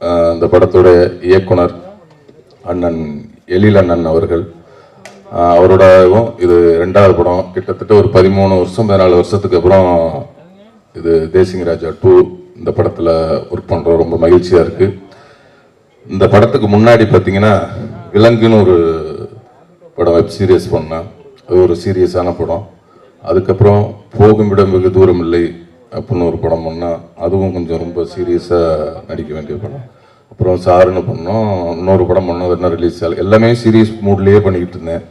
அந்த இந்த இயக்குனர் அண்ணன் எழில் அண்ணன் அவர்கள் அவரோடவும் இது ரெண்டாவது படம். கிட்டத்தட்ட ஒரு பதிமூணு வருஷம் பதினாலு வருஷத்துக்கு அப்புறம் இது தேசிங்க ராஜா டூ இந்த படத்தில் ஒர்க் பண்ணுறோம் ரொம்ப மகிழ்ச்சியாக இருக்குது இந்த படத்துக்கு முன்னாடி பார்த்தீங்கன்னா விலங்குன்னு ஒரு படம் வெப் சீரியஸ் பண்ணேன். அது ஒரு சீரியஸான படம். அதுக்கப்புறம் போகும் இடம் வெகு தூரம் இல்லை. அப்படின்னு ஒரு படம் பண்ணால் அதுவும் கொஞ்சம் ரொம்ப சீரியஸாக நடிக்க வேண்டிய படம். அப்புறம் சாருன்னு பண்ணோம். இன்னொரு படம் பண்ணோம் அது என்ன ரிலீஸ் ஆகல. எல்லாமே சீரியஸ் மூட்லேயே பண்ணிக்கிட்டு இருந்தேன்.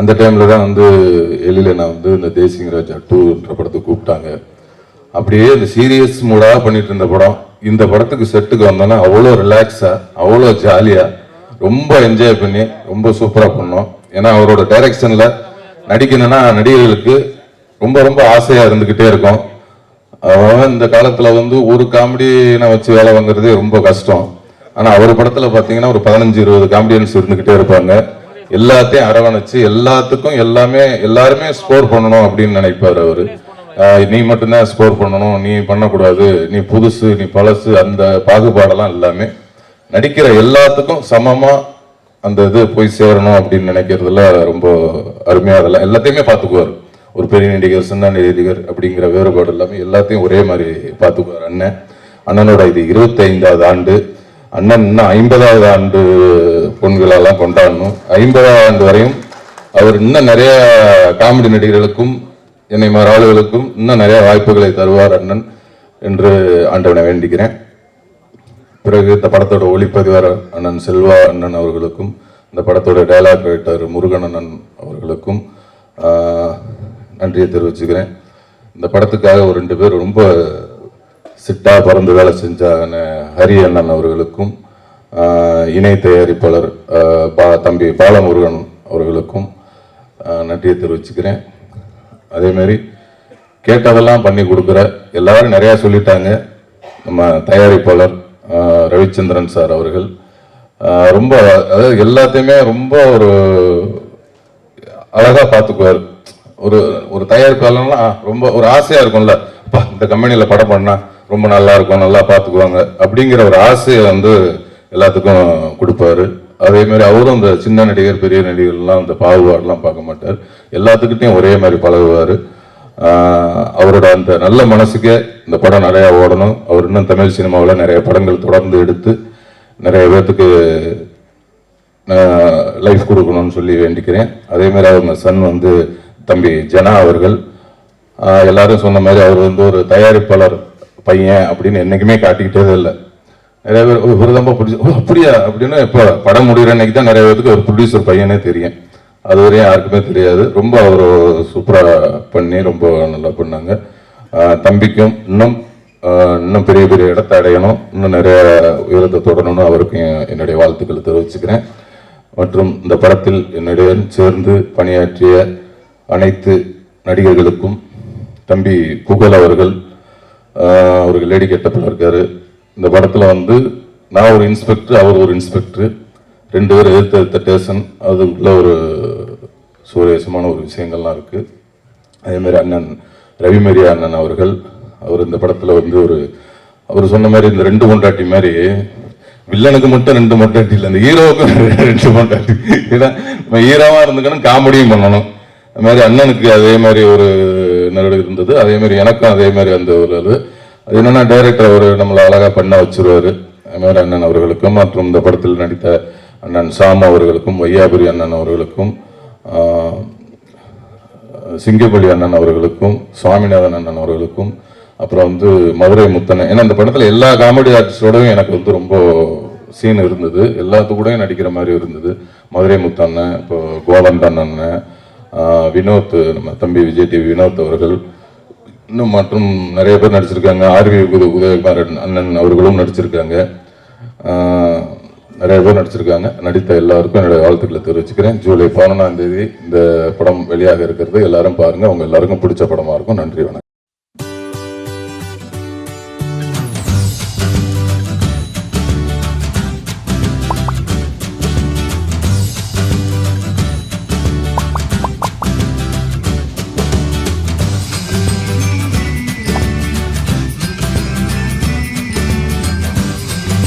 அந்த டைமில் தான் வந்து எழில நான் வந்து இந்த தேசிங் ராஜா டூன்ற படத்தை கூப்பிட்டாங்க. அப்படியே இந்த சீரியஸ் மூடாக பண்ணிட்டு இருந்த படம். இந்த படத்துக்கு செட்டுக்கு வந்தோன்னா அவ்வளோ ரிலாக்ஸாக அவ்வளோ ஜாலியாக ரொம்ப என்ஜாய் பண்ணி ரொம்ப சூப்பராக பண்ணோம். ஏன்னா அவரோட டைரக்ஷனில் நடிக்கணும்னா நடிகர்களுக்கு ரொம்ப ரொம்ப ஆசையாக இருந்துக்கிட்டே இருக்கும். அவன் இந்த காலத்தில் வந்து ஒரு காமெடியை வச்சு வேலை வாங்குறதே ரொம்ப கஷ்டம். ஆனால் அவர் படத்தில் பார்த்தீங்கன்னா ஒரு பதினஞ்சு இருபது காமெடியன்ஸ் இருந்துக்கிட்டே இருப்பாங்க. எல்லாத்தையும் அரவணைச்சு எல்லாத்துக்கும் எல்லாமே எல்லாருமே ஸ்கோர் பண்ணணும் அப்படின்னு நினைப்பார் அவர். நீ மட்டும்தான் ஸ்கோர் பண்ணணும் நீ பண்ணக்கூடாது நீ புதுசு நீ பழசு அந்த பாகுபாடெல்லாம் எல்லாமே. நடிக்கிற எல்லாத்துக்கும் சமமாக அந்த இது போய் சேரணும் அப்படின்னு நினைக்கிறதுல ரொம்ப அருமையாக அதெல்லாம் எல்லாத்தையுமே பார்த்துக்குவார் ஒரு பெரிய நடிகர் சின்ன நடிகர் அப்படிங்கிற வேறுபாடு எல்லாமே எல்லாத்தையும் ஒரே மாதிரி பார்த்துக்குவார் அண்ணன். அண்ணனோட இது இருபத்தைந்தாவது ஆண்டு. அண்ணன் இன்னும் ஐம்பதாவது ஆண்டு பொண்களெல்லாம் கொண்டாடணும். ஐம்பதாவது ஆண்டு வரையும் அவர் இன்னும் நிறைய காமெடி நடிகர்களுக்கும் என்னை மாதிரி ஆளுகளுக்கும் இன்னும் நிறைய வாய்ப்புகளை தருவார் அண்ணன் என்று ஆண்டவனை வேண்டிக்கிறேன். பிறகு இந்த படத்தோட ஒளிப்பதிவார் அண்ணன் செல்வா அண்ணன் அவர்களுக்கும் இந்த படத்தோட டைலாக் ரைட்டர் முருகன் அண்ணன் அவர்களுக்கும் நன்றியை தெரிவிச்சுக்கிறேன். இந்த படத்துக்காக ஒரு ரெண்டு பேர் ரொம்ப சிட்டாக பறந்து வேலை செஞ்சான ஹரி அண்ணன் அவர்களுக்கும் இணை தயாரிப்பாளர் பா- தம்பி பாலமுருகன் அவர்களுக்கும் நன்றியை தெரிவிச்சுக்கிறேன். அதேமாரி கேட்டதெல்லாம் பண்ணி கொடுக்குற எல்லாரும் நிறையா சொல்லிட்டாங்க. நம்ம தயாரிப்பாளர் ரவிச்சந்திரன் சார் அவர்கள். ரொம்ப அதாவது எல்லாத்தையுமே ரொம்ப ஒரு அழகாக பார்த்துக்குவார். ஒரு ஒரு தயாரிப்பாளர்னா ரொம்ப ஒரு ஆசையாக இருக்கும்ல. அப்பா இந்த கம்பெனியில் படம் பண்ணால் ரொம்ப நல்லா இருக்கும் நல்லா பார்த்துக்குவாங்க அப்படிங்கிற ஒரு ஆசையை வந்து எல்லாத்துக்கும் கொடுப்பாரு. அதே மாதிரி அவரும் இந்த சின்ன நடிகர் பெரிய நடிகர்லாம் இந்த பாகுபாடெலாம் பார்க்க மாட்டார். எல்லாத்துக்கிட்டையும் ஒரே மாதிரி பழகுவார். அவரோட அந்த நல்ல மனசுக்கே இந்த படம் நிறையா ஓடணும். அவர் இன்னும் தமிழ் சினிமாவில் நிறைய படங்கள் தொடர்ந்து எடுத்து நிறைய பேர்த்துக்கு லைஃப் கொடுக்கணும்னு சொல்லி வேண்டிக்கிறேன். அதேமாதிரி அவங்க சன் வந்து தம்பி ஜனா அவர்கள் எல்லாரும் சொன்ன மாதிரி அவர் வந்து ஒரு தயாரிப்பாளர் பையன் அப்படின்னு என்றைக்குமே காட்டிக்கிட்டே இல்லை. நிறைய பேர் ஒரு இவரு தான்ப்பா ஓ அப்படியா? அப்படின்னு இப்போ படம் முடிகிற அன்னைக்கு தான் நிறைய பேருக்கு ஒரு ப்ரொடியூசர் பையனே தெரியும். அது வரையும் யாருக்குமே தெரியாது. ரொம்ப அவர் சூப்பராக பண்ணி ரொம்ப நல்லா பண்ணாங்க. தம்பிக்கும் இன்னும் இன்னும் பெரிய பெரிய இடத்தை அடையணும். இன்னும் நிறைய உயரத்தை தொடரணும்னு அவருக்கும் என்னுடைய வாழ்த்துக்களை தெரிவிச்சுக்கிறேன். மற்றும் இந்த படத்தில் என்னுடன் சேர்ந்து பணியாற்றிய அனைத்து நடிகர்களுக்கும் தம்பி புகழ் அவர்கள் ஆஹ் அவருக்கு லேடி கெட்டப்பில் இருக்காரு. இந்த படத்தில் வந்து நான் ஒரு இன்ஸ்பெக்டர் அவர் ஒரு இன்ஸ்பெக்டர். ரெண்டு பேரும் எதிர்த்து எடுத்த ஸ்டேஷன் அதுக்குள்ள ஒரு சுவரேசமான ஒரு விஷயங்கள்லாம் இருக்குது அதே மாதிரி அண்ணன் ரவிமரியா அண்ணன் அவர்கள் அவர் இந்த படத்தில் வந்து ஒரு அவர் சொன்ன மாதிரி இந்த ரெண்டு பொண்டாட்டி மாதிரி வில்லனுக்கு மட்டும் ரெண்டு மொட்டாட்டி இல்லை இந்த ஹீரோவுக்கும் ரெண்டு மொட்டாட்டி ஏன்னா நம்ம ஹீரோவாக இருந்துக்கணும் காமெடியும் பண்ணணும். அது மாதிரி அண்ணனுக்கு அதே மாதிரி ஒரு நரடு இருந்தது. அதே மாதிரி எனக்கும் அதே மாதிரி அந்த ஒரு அது என்னன்னா டைரக்டர் அவர் நம்மளை அழகாக பண்ண வச்சுருவார். அது மாதிரி அண்ணன் அவர்களுக்கும் மற்றும் இந்த படத்தில் நடித்த அண்ணன் சாம் அவர்களுக்கும் வையாபுரி அண்ணன் அவர்களுக்கும் சிங்கப்பள்ளி அண்ணன் அவர்களுக்கும் சுவாமிநாதன் அண்ணன் அவர்களுக்கும் அப்புறம் வந்து மதுரை முத்தனை ஏன்னா இந்த படத்தில் எல்லா காமெடி ஆர்டிஸ்டோடையும் எனக்கு வந்து ரொம்ப சீன் இருந்தது. எல்லாத்து கூடயும் நடிக்கிற மாதிரி இருந்தது. மதுரை முத்தண்ணன் இப்போ கோவந்தன் அண்ணன் வினோத் நம்ம தம்பி விஜய் டிவி வினோத் அவர்கள் இன்னும் மற்றும் நிறைய பேர் நடிச்சிருக்காங்க. ஆர்வி உத உதயகுமார் அண்ணன் அவர்களும் நடிச்சிருக்காங்க. நிறைய பேர் நடிச்சிருக்காங்க. நடித்த எல்லாருக்கும் என்னுடைய வாழ்த்துக்களை தெரிவிச்சுக்கிறேன். ஜூலை பதினொன்றாம் தேதி இந்த படம் வெளியாக இருக்கிறது. எல்லாரும் பாருங்கள் அவங்க எல்லாருக்கும் பிடிச்ச படமாக இருக்கும். நன்றி வணக்கம்.